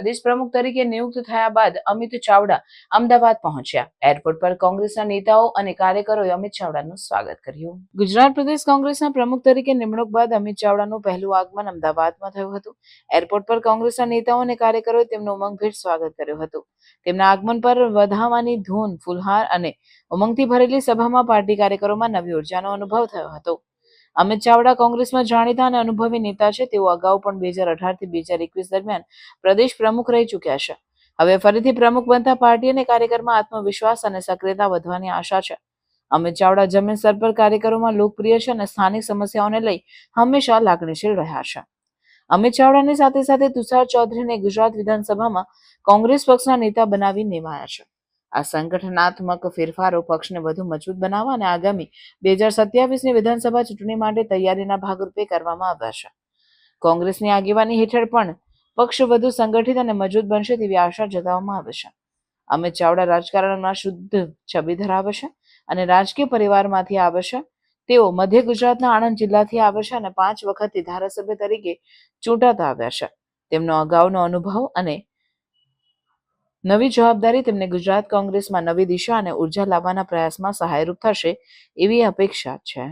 પ્રદેશ પ્રમુખ તરીકે નિયુક્ત થયા બાદ અમિત ચાવડા અમદાવાદ પહોંચ્યા. એરપોર્ટ પર કોંગ્રેસના નેતાઓ અને કાર્યકરોએ અમિત ચાવડાનું સ્વાગત કર્યું. ગુજરાત પ્રદેશ કોંગ્રેસના પ્રમુખ તરીકે નિમણૂક બાદ અમિત ચાવડાનું પહેલું આગમન અમદાવાદમાં થયું હતું. એરપોર્ટ પર કોંગ્રેસના નેતાઓ અને કાર્યકરોએ તેમનું ઉમંગભેર સ્વાગત કર્યું હતું. તેમના આગમન પર વધાવાની ધૂન, ફુલહાર અને ઉમંગથી ભરેલી સભામાં પાર્ટી કાર્યકરોમાં નવી ઉર્જાનો અનુભવ થયો હતો. અમિત ચાવડા કોંગ્રેસમાં જાણીતા અને અનુભવી નેતા છે. તેઓ અગાઉ પણ બે હજાર બે દરમિયાન પ્રદેશ પ્રમુખ રહી ચૂક્યા છે. હવે ફરીથી પ્રમુખ બનતા પાર્ટી અને કાર્યકરમાં આત્મવિશ્વાસ અને સક્રિયતા વધવાની આશા છે. અમિત ચાવડા જમીન સ્તર પર કાર્યકરોમાં લોકપ્રિય છે અને સ્થાનિક સમસ્યાઓને લઈ હંમેશા લાગણીશીલ રહ્યા છે. અમિત ચાવડાની સાથે સાથે તુષાર ચૌધરીને ગુજરાત વિધાનસભામાં કોંગ્રેસ પક્ષના નેતા બનાવી નિમાયા છે. આ સંગઠનાત્મક ફેરફારો પક્ષને વધુ મજબૂત બનાવવા અને આગામી બે હજાર સત્યાવીસની વિધાનસભા ચૂંટણી માટે તૈયારીના ભાગરૂપે કરવામાં આવ્યા છે. કોંગ્રેસની આગેવાની હેઠળ પણ પક્ષ વધુ સંગઠિત અને મજબૂત બનશે તેવી આશા જતાવવામાં આવે છે. અમિત ચાવડા રાજકારણમાં શુદ્ધ છબી ધરાવે છે અને રાજકીય પરિવારમાંથી આવે છે. તેઓ મધ્ય ગુજરાતના આણંદ જિલ્લાથી આવે છે અને પાંચ વખતથી ધારાસભ્ય તરીકે ચૂંટાતા આવ્યા છે. તેમનો અગાઉનો અનુભવ અને નવી જવાબદારી તેમને ગુજરાત કોંગ્રેસમાં નવી દિશા અને ઊર્જા લાવવાના પ્રયાસમાં સહાયરૂપ થશે એવી અપેક્ષા છે.